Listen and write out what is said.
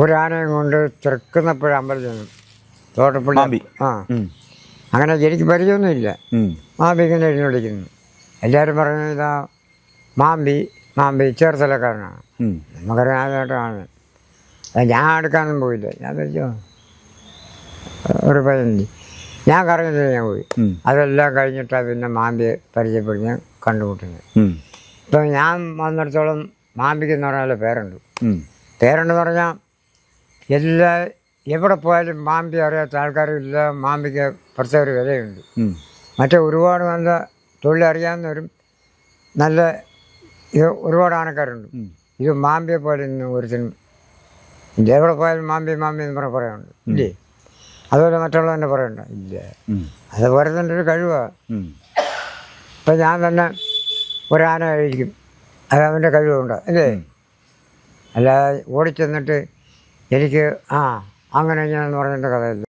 ഒരാനയും കൊണ്ട് തൃക്കുന്നപ്പുഴ അമ്പലത്തിൽ നിന്നും തോട്ടപ്പള്ളി. മാമ്പി. ആ. അങ്ങനെ എനിക്ക് പരിചയമൊന്നുമില്ല. മാമ്പി ഇങ്ങനെ എഴുതി വിളിക്കുന്നു എല്ലാവരും പറഞ്ഞു ഇതാ മാമ്പി മാമ്പി ചേർത്തലക്കാരനാണ്. ഉം. നമുക്കറിയാതായിട്ടാണ് അത് ഞാൻ എടുക്കാനൊന്നും പോയില്ല. ഞാൻ തിരിച്ചോ ഒരു പതിനഞ്ച്. ഞാൻ കറങ്ങിയത് ഞാൻ പോയി. അതെല്ലാം കഴിഞ്ഞിട്ടാണ് പിന്നെ മാമ്പി പരിചയപ്പെടുന്ന കണ്ടുമുട്ടുന്നത്. ഇപ്പം ഞാൻ വന്നിടത്തോളം മാമ്പിക്ക് എന്ന് പറഞ്ഞാൽ പേരുണ്ട്. പേരുണ്ടെന്ന് പറഞ്ഞാൽ എല്ലാ എവിടെ പോയാലും മാമ്പി അറിയാത്ത ആൾക്കാരില്ല. മാമ്പിക്ക് പ്രത്യേക ഒരു വിലയുണ്ട്. മറ്റേ ഒരുപാട് നല്ല തൊഴിലറിയാവുന്നവരും നല്ല ഇത് ഒരുപാട് ആനക്കാരുണ്ട്. ഇത് മാമ്പിയെ പോലെ ഇന്ന് ഒരുത്തിനും ഇല്ല. എവിടെ പോയാലും മാമ്പി മാമ്പി എന്ന് പറഞ്ഞ് പറയുന്നുണ്ട് ഇല്ലേ? അതുപോലെ മറ്റുള്ളവന്റെ പറയണ്ട. ഇല്ല. അത് ഓരോരുത്തന്റെ ഒരു കഴിവാണ്. ഇപ്പം ഞാൻ തന്നെ ഒരാന കഴിക്കും. അത് അവന്റെ കഴിവുണ്ട് അല്ലേ അല്ലാതെ ഓടിച്ചെന്നിട്ട് എനിക്ക് ആ അങ്ങനെ ഞാൻ പറഞ്ഞിട്ട് കഥയില്ല.